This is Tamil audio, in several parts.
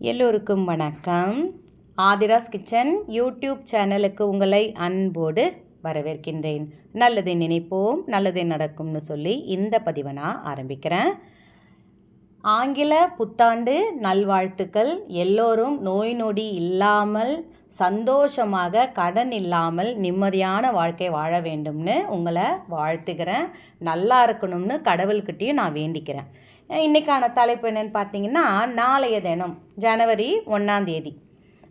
எல்லோருக்கும் வணக்கம். ஆதிராஸ் கிச்சன் யூடியூப் சேனலுக்கு உங்களை அன்போடு வரவேற்கின்றேன். நல்லதை நினைப்போம் நல்லதே நடக்கும்னு சொல்லி இந்த பதிவை நான் ஆரம்பிக்கிறேன். ஆங்கில புத்தாண்டு நல்வாழ்த்துக்கள். எல்லோரும் நோய் நொடி இல்லாமல் சந்தோஷமாக கடன் இல்லாமல் நிம்மதியான வாழ்க்கை வாழ வேண்டும்னு உங்களை வாழ்த்துக்கிறேன் நல்லா இருக்கணும்னு கடவுள்கிட்டேயும் நான் வேண்டிக்கிறேன். இன்றைக்கான தலைப்பு என்னென்னு பார்த்தீங்கன்னா நாளைய தினம் ஜனவரி ஒன்றாம் தேதி.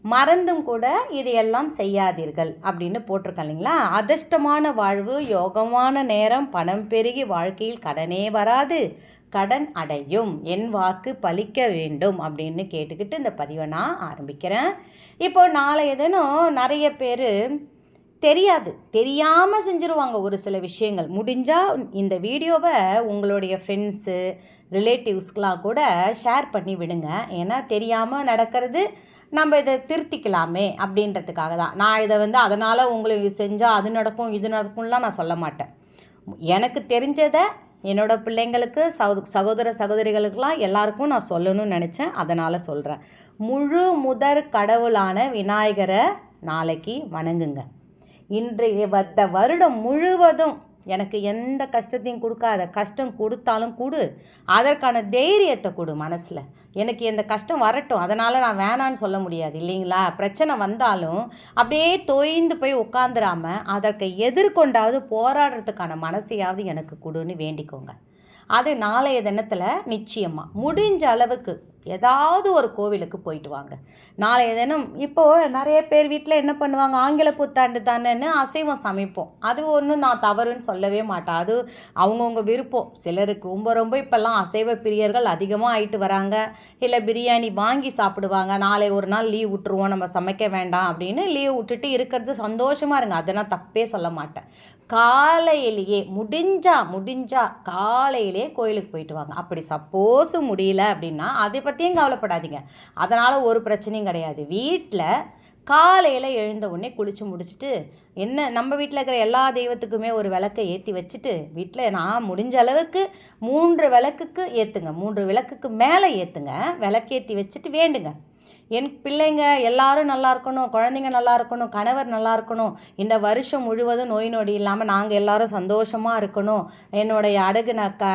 மறந்தும் கூட இதையெல்லாம் செய்யாதீர்கள் அப்படின்னு போட்டிருக்கேன் இல்லைங்களா? அதிர்ஷ்டமான வாழ்வு யோகமான நேரம் பணம் பெருகி வாழ்க்கையில் கடனே வராது கடன் அடையும் என் வாக்கு பலிக்க வேண்டும் அப்படின்னு கேட்டுக்கிட்டு இந்த பதிவை நான் ஆரம்பிக்கிறேன். இப்போ நாளைய தினம் நிறைய பேர் தெரியாது. தெரியாமல் செஞ்சுருவாங்க ஒரு சில விஷயங்கள். முடிஞ்சால் இந்த வீடியோவை உங்களுடைய ஃப்ரெண்ட்ஸு ரிலேட்டிவ்ஸ்க்கெலாம் கூட ஷேர் பண்ணி விடுங்க. ஏன்னா தெரியாமல் நடக்கிறது நம்ம இதை திருத்திக்கலாமே அப்படின்றதுக்காக தான். நான் இதை வந்து அதனால் உங்களுக்கு செஞ்சால் அது நடக்கும் இது நடக்கும்லாம் நான் சொல்ல மாட்டேன். எனக்கு தெரிஞ்சதை என்னோடய பிள்ளைங்களுக்கு சகோ சகோதர சகோதரிகளுக்கெல்லாம் எல்லாருக்கும் நான் சொல்லணும்னு நினச்சேன். அதனால் சொல்கிறேன் முழு முதற் கடவுளான விநாயகரை நாளைக்கு வணங்குங்க. இன்றைய வத்த வருடம் முழுவதும் எனக்கு எந்த கஷ்டத்தையும் கொடுக்காத கஷ்டம் கொடுத்தாலும் கொடு. அதற்கான தைரியத்தை கொடு மனசில். எனக்கு எந்த கஷ்டம் வரட்டும். அதனால் நான் வேணான்னு சொல்ல முடியாது இல்லைங்களா? பிரச்சனை வந்தாலும் அப்படியே தொய்ந்து போய் உட்காந்துராம அதற்கு எதிர்கொண்டாவது போராடுறதுக்கான மனசையாவது எனக்கு கொடுன்னு வேண்டிக்கோங்க. அது நாளைய தினத்தில் நிச்சயமாக முடிஞ்ச அளவுக்கு ஏதாவது ஒரு கோவிலுக்கு போயிட்டு வாங்க. நாளைய தினம் இப்போது நிறைய பேர் வீட்டில் என்ன பண்ணுவாங்க? ஆங்கில புத்தாண்டு தானேன்னு அசைவம் சமைப்போம். அது ஒன்றும் நான் தவறுன்னு சொல்லவே மாட்டேன். அது அவங்கவுங்க விருப்பம். சிலருக்கு ரொம்ப ரொம்ப இப்போல்லாம் அசைவ பிரியர்கள் அதிகமாக ஆயிட்டு வராங்க. இல்லை பிரியாணி வாங்கி சாப்பிடுவாங்க. நாளை ஒரு நாள் லீவ் விட்டுருவோம். நம்ம சமைக்க வேண்டாம் அப்படின்னு லீவ் விட்டுட்டு இருக்கிறது சந்தோஷமாக இருங்க. அதை நான் தப்பே சொல்ல மாட்டேன். காலையிலேயே முடிஞ்சா முடிஞ்சா காலையிலேயே கோயிலுக்கு போயிட்டு வாங்க. அப்படி சப்போஸ் முடியல அப்படின்னா அதை பற்றியும் கவலைப்படாதீங்க. அதனால் ஒரு பிரச்சனையும் கிடையாது. வீட்டில் காலையில் எழுந்த உடனே குளித்து முடிச்சுட்டு என்ன நம்ம வீட்டில் இருக்கிற எல்லா தெய்வத்துக்குமே ஒரு விளக்கை ஏற்றி வச்சுட்டு வீட்டில் நான் முடிஞ்ச அளவுக்கு மூன்று விளக்குக்கு ஏற்றுங்க மூன்று விளக்குக்கு மேலே ஏற்றுங்க விளக்கேற்றி வச்சுட்டு வேண்டுங்க. என் பிள்ளைங்க எல்லாரும் நல்லா இருக்கணும் குழந்தைங்க நல்லா இருக்கணும் கணவர் நல்லா இருக்கணும். இந்த வருஷம் முழுவதும் நோய் நொடி இல்லாமல் நாங்கள் எல்லாரும் சந்தோஷமாக இருக்கணும். என்னுடைய அடகு ந க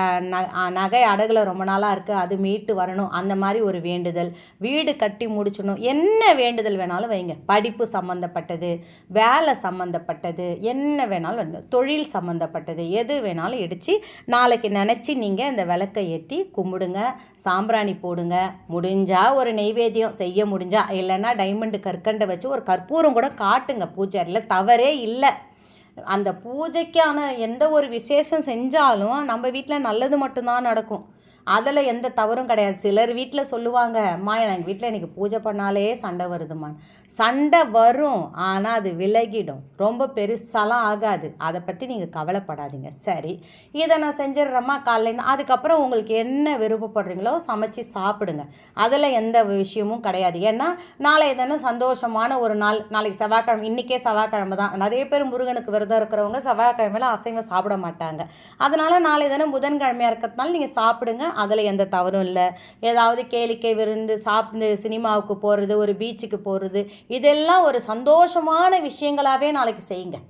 நகை அடகுல ரொம்ப நாளாக இருக்குது அது மீட்டு வரணும். அந்த மாதிரி ஒரு வேண்டுதல். வீடு கட்டி முடிச்சணும் என்ன வேண்டுதல் வேணாலும் வைங்க. படிப்பு சம்மந்தப்பட்டது வேலை சம்மந்தப்பட்டது என்ன வேணாலும் தொழில் சம்மந்தப்பட்டது எது வேணாலும் இடித்து நாளைக்கு நினச்சி நீங்கள் இந்த விளக்கை ஏற்றி கும்பிடுங்க. சாம்பிராணி போடுங்க. முடிஞ்சால் ஒரு நெய்வேத்தியம் செய்ய செய்ய முடிஞ்சா இல்லைன்னா டைமண்டு கற்கண்டை வச்சு ஒரு கற்பூரம் கூட காட்டுங்க. பூஜையில் தவறே இல்லை. அந்த பூஜைக்கான எந்த ஒரு விசேஷம் செஞ்சாலும் நம்ம வீட்டில் நல்லது மட்டும்தான் நடக்கும். அதில் எந்த தவறும் கிடையாது. சிலர் வீட்டில் சொல்லுவாங்க அம்மா எங்கள் வீட்டில் எனக்கு பூஜை பண்ணாலே சண்டை வருதுமான் சண்டை வரும் ஆனால் அது விலகிடும். ரொம்ப பெருசாலாம் ஆகாது. அதை பற்றி நீங்கள் கவலைப்படாதீங்க. சரி இதை நான் செஞ்சிடுறேம்மா காலையில் அதுக்கப்புறம் உங்களுக்கு என்ன விருப்பப்படுறீங்களோ சமைச்சு சாப்பிடுங்க. அதில் எந்த விஷயமும் கிடையாது. ஏன்னா நாளைய தினம் சந்தோஷமான ஒரு நாள் நாளைக்கு செவ்வாய்க்கிழமை இன்றைக்கே செவ்வாய்க்கிழமை தான். நிறைய பேர் முருகனுக்கு விரதம் இருக்கிறவங்க செவ்வாய்க்கிழமையில் அசைவம் சாப்பிட மாட்டாங்க. அதனால் நாளைய தினம் புதன்கிழமையாக இருக்கிறதுனால நீங்கள் சாப்பிடுங்க. அதில் எந்த தவறும் இல்லை. ஏதாவது கேளிக்கை விருந்து சாப்பிட்டு சினிமாவுக்கு போகிறது ஒரு பீச்சுக்கு போகிறது இதெல்லாம் ஒரு சந்தோஷமான விஷயங்களாகவே நாளைக்கு செய்யுங்க.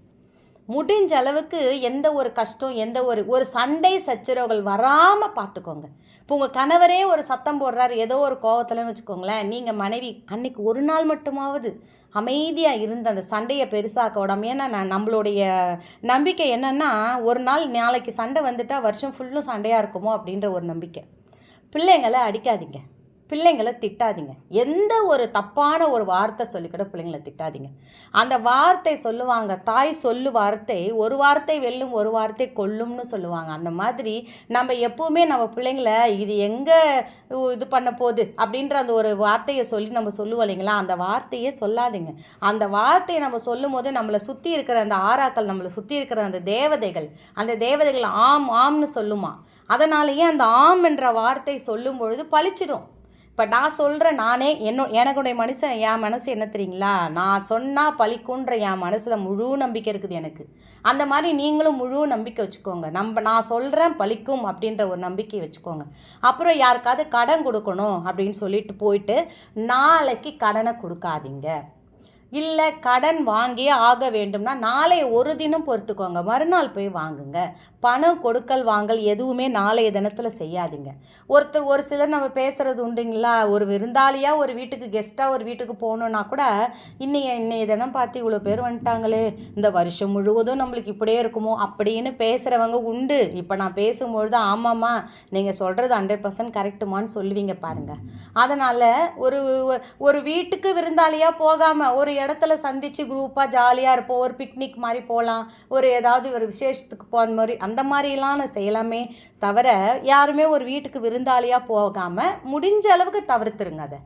முடிஞ்ச அளவுக்கு எந்த ஒரு கஷ்டம் எந்த ஒரு ஒரு சண்டை சச்சரவுகள் வராமல் பார்த்துக்கோங்க இப்போ உங்கள் கணவரே ஒரு சத்தம் போடுறாரு ஏதோ ஒரு கோவத்தில்னு வச்சுக்கோங்களேன் நீங்கள் மனைவி அன்னைக்கு ஒரு நாள் மட்டுமாவது அமைதியாக இருந்து அந்த சண்டையை பெருசாக்க விடாம ஏன்னா நான் நம்மளுடைய நம்பிக்கை என்னென்னா ஒரு நாள் நாளைக்கு சண்டை வந்துட்டால் வருஷம் ஃபுல்லும் சண்டையாக இருக்குமோ அப்படின்ற ஒரு நம்பிக்கை. பிள்ளைங்களை அடிக்காதீங்க. பிள்ளைங்களை திட்டாதீங்க. எந்த ஒரு தப்பான ஒரு வார்த்தை சொல்லி கூட பிள்ளைங்களை திட்டாதீங்க. அந்த வார்த்தை சொல்லுவாங்க தாய் சொல்லு வார்த்தை ஒரு வார்த்தை வெல்லும் ஒரு வார்த்தை கொல்லும்னு சொல்லுவாங்க. அந்த மாதிரி நம்ம எப்போவுமே நம்ம பிள்ளைங்கள இது எங்கே இது பண்ண போகுது அப்படின்ற அந்த ஒரு வார்த்தையை சொல்லி நம்ம சொல்லுவோம் இல்லைங்களா? அந்த வார்த்தையே சொல்லாதீங்க. அந்த வார்த்தையை நம்ம சொல்லும் போது நம்மளை சுற்றி இருக்கிற அந்த ஆறாக்கள் நம்மளை சுற்றி இருக்கிற அந்த தேவதைகள் அந்த தேவதைகள் ஆம் ஆம்னு சொல்லுமா? அதனாலேயே அந்த ஆம் என்ற வார்த்தை சொல்லும் பொழுது பழிச்சிடும். இப்போ நான் சொல்கிறேன் நானே என்னோ எனக்குடைய மனுஷன் என் மனசு என்ன தெரியுங்களா? நான் சொன்னால் பழிக்குன்ற என் மனசில் முழு நம்பிக்கை இருக்குது எனக்கு. அந்த மாதிரி நீங்களும் முழு நம்பிக்கை வச்சுக்கோங்க. நம்ம நான் சொல்கிறேன் பழிக்கும் அப்படின்ற ஒரு நம்பிக்கை வச்சுக்கோங்க. அப்புறம் யாருக்காவது கடன் கொடுக்கணும் அப்படின்னு சொல்லிட்டு போயிட்டு நாளைக்கு கடனை கொடுக்காதீங்க. இல்லை கடன் வாங்கியே ஆக வேண்டும்னா நாளை ஒரு தினம் பொறுத்துக்கோங்க. மறுநாள் போய் வாங்குங்க. பணம் கொடுக்கல் வாங்கல் எதுவுமே நாளைய தினத்தில் செய்யாதீங்க. ஒருத்தர் ஒரு சிலர் நம்ம பேசுகிறது உண்டுங்களா? ஒரு விருந்தாளியாக ஒரு வீட்டுக்கு கெஸ்ட்டாக ஒரு வீட்டுக்கு போகணுன்னா கூட இன்னைய இன்னைய தினம் பார்த்து இவ்வளோ பேர் வந்துட்டாங்களே இந்த வருஷம் முழுவதும் நம்மளுக்கு இப்படியே இருக்குமோ? அப்படின்னு பேசுகிறவங்க உண்டு. இப்போ நான் பேசும்பொழுது ஆமாம்மா நீங்கள் சொல்கிறது ஹண்ட்ரட் பர்சன்ட் கரெக்டுமான்னு சொல்லுவீங்க பாருங்கள் அதனால் ஒரு ஒரு வீட்டுக்கு விருந்தாளியாக போகாமல் ஒரு இடத்துல சந்தித்து குரூப்பாக ஜாலியாக இருப்போம். ஒரு பிக்னிக் மாதிரி போகலாம் ஒரு ஏதாவது ஒரு விசேஷத்துக்கு போகிற மாதிரி அந்த மாதிரிலாம் நான் செய்யலாமே தவிர யாருமே ஒரு வீட்டுக்கு விருந்தாளியாக போகாமல் முடிஞ்ச அளவுக்கு தவிர்த்துருங்க அதை.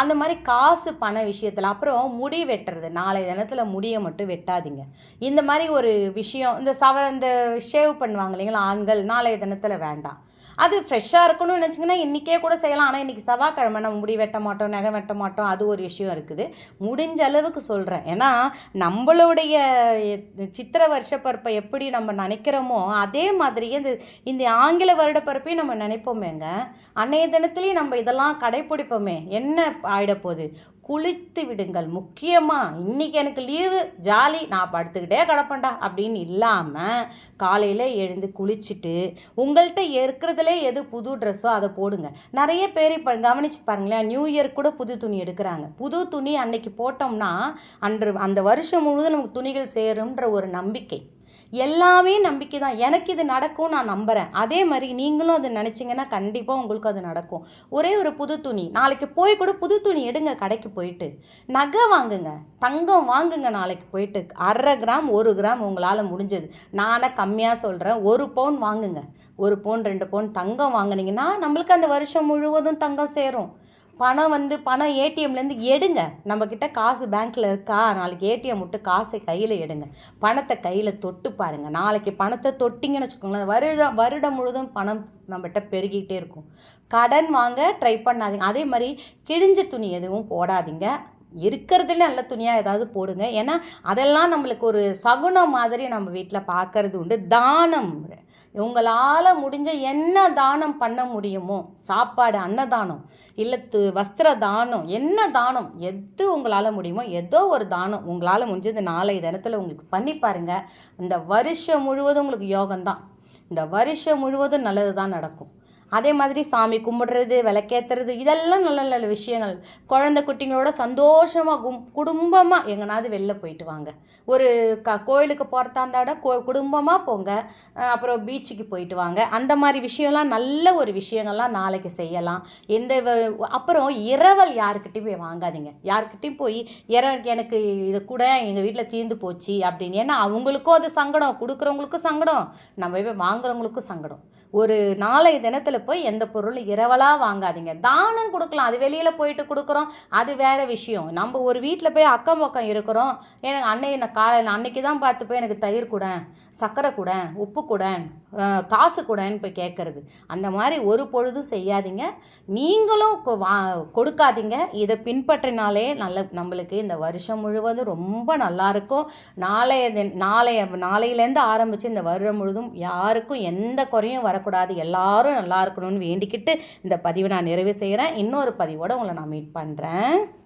அந்த மாதிரி காசு பண விஷயத்தில் அப்புறம் முடி வெட்டுறது. நாளை தினத்தில் முடியை மட்டும் வெட்டாதீங்க. இந்த மாதிரி ஒரு விஷயம் இந்த சவ இந்த ஷேவ் பண்ணுவாங்க இல்லைங்களா ஆண்கள் நாளைய தினத்தில் வேண்டாம். அது ஃப்ரெஷ்ஷாக இருக்கணும்னு நினச்சிங்கன்னா இன்றைக்கே கூட செய்யலாம். ஆனால் இன்றைக்கி செவ்வாய்க்கிழமை நம்ம முடி வெட்ட மாட்டோம் நகை வெட்ட மாட்டோம். அது ஒரு விஷயம் இருக்குது. முடிஞ்ச அளவுக்கு சொல்கிறேன் ஏன்னா நம்மளுடைய சித்திர வருஷப்பருப்பை எப்படி நம்ம நினைக்கிறோமோ அதே மாதிரியே இந்த இந்த ஆங்கில வருடப்பருப்பையும் நம்ம நினைப்போமேங்க. அன்னைய தினத்துலேயும் நம்ம இதெல்லாம் கடைப்பிடிப்போமே. என்ன ஆகிடப்போகுது குளித்து விடுங்கள். முக்கியமாக இன்றைக்கி எனக்கு லீவு ஜாலி நான் படுத்துக்கிட்டே கிடப்பேன்டா அப்படின்னு இல்லாமல் காலையில் எழுந்து குளிச்சுட்டு உங்கள்கிட்ட இருக்கிறதுலே எது புது ட்ரெஸ்ஸோ அதை போடுங்க. நிறைய பேர் இப்போ கவனிச்சு பாருங்களேன் நியூ இயர் கூட புது துணி எடுக்கிறாங்க. புது துணி அன்னைக்கு போட்டோம்னா அன்று அந்த வருஷம் முழுவதும் நமக்கு துணிகள் சேரும்ன்ற ஒரு நம்பிக்கை. எல்லாமே நம்பிக்கை தான் எனக்கு இது நடக்கும் நான் நம்புகிறேன் அதே மாதிரி நீங்களும் அதை நினச்சிங்கன்னா கண்டிப்பாக உங்களுக்கு அது நடக்கும். ஒரே ஒரு புது துணி. நாளைக்கு போய் கூட புது துணி எடுங்க கடைக்கு போயிட்டு. நகை வாங்குங்க. தங்கம் வாங்குங்க நாளைக்கு போயிட்டு. அரை கிராம் ஒரு கிராம் உங்களால் முடிஞ்சது. நானே கம்மியாக சொல்கிறேன் ஒரு பவுன் வாங்குங்க. ஒரு பவுன் ரெண்டு பவுன் தங்கம் வாங்கினீங்கன்னா நம்மளுக்கு அந்த வருஷம் முழுவதும் தங்கம் சேரும். பணம் வந்து பணம் ஏடிஎம்லேருந்து எடுங்க. நம்மக்கிட்ட காசு பேங்க்கில் இருக்கா? நாளைக்கு ஏடிஎம் விட்டு காசை கையில் எடுங்க. பணத்தை கையில் தொட்டு பாருங்கள் நாளைக்கு பணத்தை தொட்டிங்கன்னு வச்சுக்கோங்களேன் வருடம் வருடம் முழுதும் பணம் நம்மகிட்ட பெருகிகிட்டே இருக்கும். கடன் வாங்க ட்ரை பண்ணாதீங்க. அதே மாதிரி கிழிஞ்ச துணி எதுவும் போடாதீங்க. இருக்கிறதுல நல்ல துணியாக ஏதாவது போடுங்க. ஏன்னா அதெல்லாம் நம்மளுக்கு ஒரு சகுனம் மாதிரி நம்ம வீட்டில் பார்க்கறது உண்டு. தானம். உங்களால் முடிஞ்ச என்ன தானம் பண்ண முடியுமோ சாப்பாடு அன்னதானம் இல்லை து வஸ்திர தானம் என்ன தானம் எது உங்களால் முடியுமோ ஏதோ ஒரு தானம் உங்களால் முடிஞ்சது நாளைய தினத்தில் உங்களுக்கு பண்ணி பாருங்கள் இந்த வருஷம் முழுவதும் உங்களுக்கு யோகம்தான். இந்த வருஷம் முழுவதும் நல்லது தான் நடக்கும். அதே மாதிரி சாமி கும்பிடுறது விளக்கேற்றுறது இதெல்லாம் நல்ல நல்ல விஷயங்கள். குழந்தை குட்டிங்களோட சந்தோஷமாக கும் குடும்பமாக எங்கனாவது வெளில போயிட்டு வாங்க. ஒரு க கோயிலுக்கு போகிறதா இருந்தாட கோ குடும்பமாக போங்க. அப்புறம் பீச்சுக்கு போயிட்டு வாங்க. அந்த மாதிரி விஷயம்லாம் நல்ல ஒரு விஷயங்கள்லாம் நாளைக்கு செய்யலாம். எந்த அப்புறம் இரவல் யாருக்கிட்டையும் போய் வாங்காதீங்க. யாருக்கிட்டையும் போய் இற எனக்கு இது கூட எங்கள் வீட்டில் தீர்ந்து போச்சு அப்படின்னு. ஏன்னா அவங்களுக்கும் அது சங்கடம். கொடுக்குறவங்களுக்கும் சங்கடம். நம்ம போய் வாங்குறவங்களுக்கும் சங்கடம். ஒரு நாளை தினத்தில் போய் எந்த பொருளும் இரவலாக வாங்காதீங்க. தானம் கொடுக்கலாம். அது வெளியில் போயிட்டு கொடுக்குறோம். அது வேறு விஷயம். நம்ம ஒரு வீட்டில் போய் அக்கம் பக்கம் இருக்கிறோம். எனக்கு அன்னை நான் காலையில் அன்னைக்கு தான் பார்த்து போய் எனக்கு தயிர் கூட சர்க்கரை கூட உப்பு கூட காசு கூடன்னு போய் கேட்குறது அந்த மாதிரி ஒரு பொழுதும் செய்யாதீங்க. நீங்களும் கொ- வா கொடுக்காதீங்க. இதை பின்பற்றினாலே நல்ல நம்மளுக்கு இந்த வருஷம் முழுவதும் ரொம்ப நல்லா இருக்கும். நாளைய நாளைய நாளையிலேருந்து ஆரம்பித்து இந்த வருடம் முழுதும் யாருக்கும் எந்த குறையும் வரக்கூடாது. எல்லாரும் நல்லா இருக்கணும்னு வேண்டிக்கிட்டு இந்த பதிவை நான் நிறைவு செய்கிறேன் இன்னொரு பதிவோடு உங்களை நான் மீட் பண்ணுறேன்